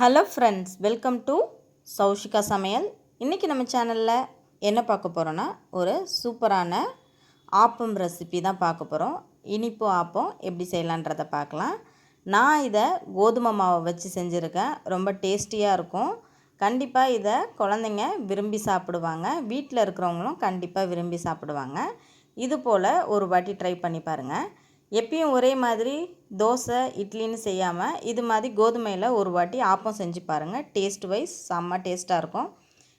Hello friends welcome to Sowshika Samayal. இன்றைக்கி நம்ம சேனலில் என்ன பார்க்க போகிறோன்னா ஒரு சூப்பரான ஆப்பம் ரெசிபி தான் பார்க்க போகிறோம் இனிப்பு ஆப்பம் எப்படி செய்யலான்றதை பார்க்கலாம். நான் இதை கோதுமை மாவை வச்சு செஞ்சுருக்கேன். ரொம்ப டேஸ்டியாக இருக்கும். கண்டிப்பாக இதை குழந்தைங்க விரும்பி சாப்பிடுவாங்க. வீட்டில் இருக்கிறவங்களும் கண்டிப்பாக விரும்பி சாப்பிடுவாங்க. இது போல் ஒரு வாட்டி ட்ரை பண்ணி பாருங்கள் எப்பயும் ஒரே மாதிரி தோசை இட்லின்னு செய்யாமல் இது மாதிரி கோதுமையில் ஒரு வாட்டி ஆப்பம் செஞ்சு பாருங்கள் டேஸ்ட் வைஸ் செம்ம டேஸ்ட்டாக இருக்கும்.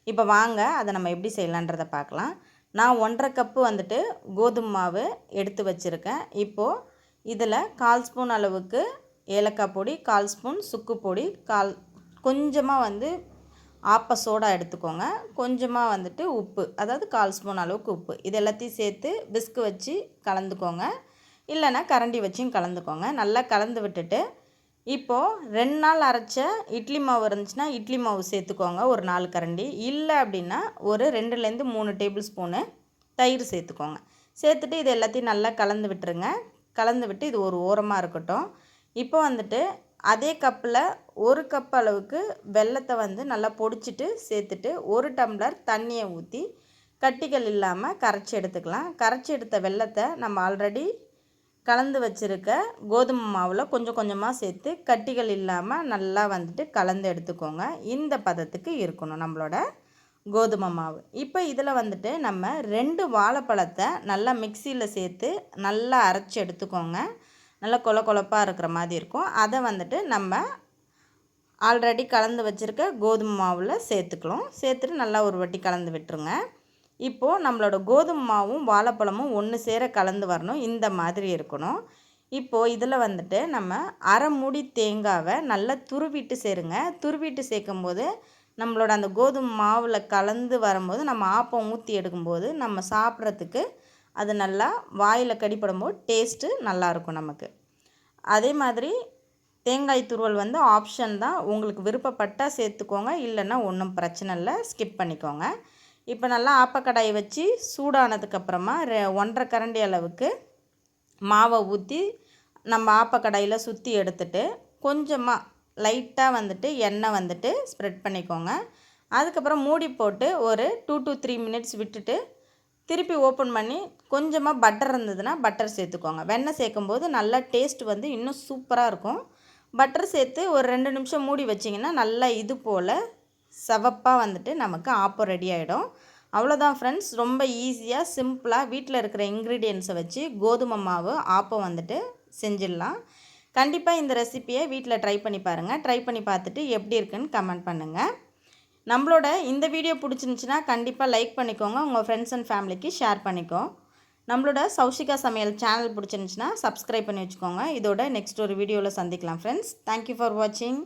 இப்போ வாங்க அதை நம்ம எப்படி செய்யலான்றதை பார்க்கலாம். நான் ஒன்றரை கப்பு வந்துட்டு கோதுமை மாவு எடுத்து வச்சுருக்கேன். இப்போது இதில் கால் ஸ்பூன் அளவுக்கு ஏலக்காய் பொடி கால் ஸ்பூன் சுக்கு பொடி கால் கொஞ்சமாக வந்து ஆப்ப சோடா எடுத்துக்கோங்க. கொஞ்சமாக வந்துட்டு உப்பு அதாவது கால் ஸ்பூன் அளவுக்கு உப்பு. இது எல்லாத்தையும் சேர்த்து விஸ்கு வச்சு கலந்துக்கோங்க. இல்லைன்னா கரண்டி வச்சும் கலந்துக்கோங்க. நல்லா கலந்து விட்டுட்டு இப்போது ரெண்டு நாள் அரைச்ச இட்லி மாவு இருந்துச்சுன்னா இட்லி மாவு சேர்த்துக்கோங்க ஒரு நாலு கரண்டி. இல்லை அப்படின்னா ஒரு ரெண்டுலேருந்து மூணு டேபிள் ஸ்பூனு தயிர் சேர்த்துக்கோங்க. சேர்த்துட்டு இது எல்லாத்தையும் நல்லா கலந்து விட்டுருங்க. கலந்து விட்டு இது ஒரு ஓரமாக இருக்கட்டும். இப்போ வந்துட்டு அதே கப்பில் ஒரு கப் அளவுக்கு வெள்ளத்தை வந்து நல்லா பொடிச்சிட்டு சேர்த்துட்டு ஒரு டம்ளர் தண்ணியை ஊற்றி கட்டிகள் இல்லாமல் கரைச்சி எடுத்துக்கலாம். கரைச்சி எடுத்த வெள்ளத்தை நம்ம ஆல்ரெடி கலந்து வச்சுருக்க கோதுமை மாவில் கொஞ்சம் கொஞ்சமாக சேர்த்து கட்டிகள் இல்லாமல் நல்லா வந்துட்டு கலந்து எடுத்துக்கோங்க. இந்த பதத்துக்கு இருக்கணும் நம்மளோட கோதுமை மாவு. இப்போ இதில் வந்துட்டு நம்ம ரெண்டு வாழைப்பழத்தை நல்லா மிக்சியில் சேர்த்து நல்லா அரைச்சி எடுத்துக்கோங்க. நல்லா கொல கொலப்பாக இருக்கிற மாதிரி இருக்கும். அதை வந்துட்டு நம்ம ஆல்ரெடி கலந்து வச்சுருக்க கோதுமை மாவில் சேர்த்துக்கலாம். சேர்த்துட்டு நல்லா ஒரு வட்டி கலந்து விட்டுருங்க. இப்போது நம்மளோட கோதுமை மாவும் வாழைப்பழமும் ஒன்று சேர கலந்து வரணும். இந்த மாதிரி இருக்கணும். இப்போது இதில் வந்துட்டு நம்ம அரை மூடி தேங்காவை நல்லா துருவிட்டு சேருங்க. துருவிட்டு சேர்க்கும்போது நம்மளோட அந்த கோதுமை மாவில் கலந்து வரும்போது நம்ம ஆப்பம் ஊற்றி எடுக்கும்போது நம்ம சாப்பிட்றதுக்கு அது நல்லா வாயில் கடிப்படும்போது டேஸ்ட்டு நல்லாயிருக்கும் நமக்கு. அதே மாதிரி தேங்காய் துருவல் வந்து ஆப்ஷன் தான். உங்களுக்கு விருப்பப்பட்டால் சேர்த்துக்கோங்க. இல்லைன்னா ஒன்றும் பிரச்சனை இல்லை. ஸ்கிப் பண்ணிக்கோங்க. இப்போ நல்லா ஆப்பக்கடாயை வச்சு சூடானதுக்கப்புறமா ரெ ஒன்றரை கரண்டி அளவுக்கு மாவை ஊற்றி நம்ம ஆப்பக்கடாயில் சுற்றி எடுத்துட்டு கொஞ்சமாக லைட்டாக வந்துட்டு எண்ணெய் வந்துட்டு ஸ்ப்ரெட் பண்ணிக்கோங்க. அதுக்கப்புறம் மூடி போட்டு ஒரு டூ டு த்ரீ மினிட்ஸ் விட்டுட்டு திருப்பி ஓப்பன் பண்ணி கொஞ்சமாக பட்டர் இருந்ததுன்னா பட்டர் சேர்த்துக்கோங்க. வெண்ணெய் சேர்க்கும்போது நல்லா டேஸ்ட் வந்து இன்னும் சூப்பராக இருக்கும். பட்டர் சேர்த்து ஒரு ரெண்டு நிமிஷம் மூடி வச்சிங்கன்னா நல்லா இது போல் சவப்பாக வந்துட்டு நமக்கு ஆப்பம் ரெடி ஆகிடும் அவ்வளோதான் ஃப்ரெண்ட்ஸ் ரொம்ப ஈஸியாக சிம்பிளாக வீட்டில் இருக்கிற இன்க்ரீடியன்ஸை வச்சு கோதுமை மாவு ஆப்பம் வந்துட்டு செஞ்சிடலாம். கண்டிப்பாக இந்த ரெசிப்பியை வீட்டில் ட்ரை பண்ணி பாருங்கள் ட்ரை பண்ணி பார்த்துட்டு எப்படி இருக்குன்னு கமெண்ட் பண்ணுங்கள் நம்மளோட இந்த வீடியோ பிடிச்சிருந்துச்சின்னா கண்டிப்பாக லைக் பண்ணிக்கோங்க. உங்கள் ஃப்ரெண்ட்ஸ் அண்ட் ஃபேமிலிக்கு ஷேர் பண்ணிக்கோ. நம்மளோட சௌஷிகா சமையல் சேனல் பிடிச்சிருந்துச்சின்னா சப்ஸ்கிரைப் பண்ணி வச்சுக்கோங்க. இதோட நெக்ஸ்ட் ஒரு வீடியோவில் சந்திக்கலாம் ஃப்ரெண்ட்ஸ் தேங்க்யூ ஃபார் வாட்சிங்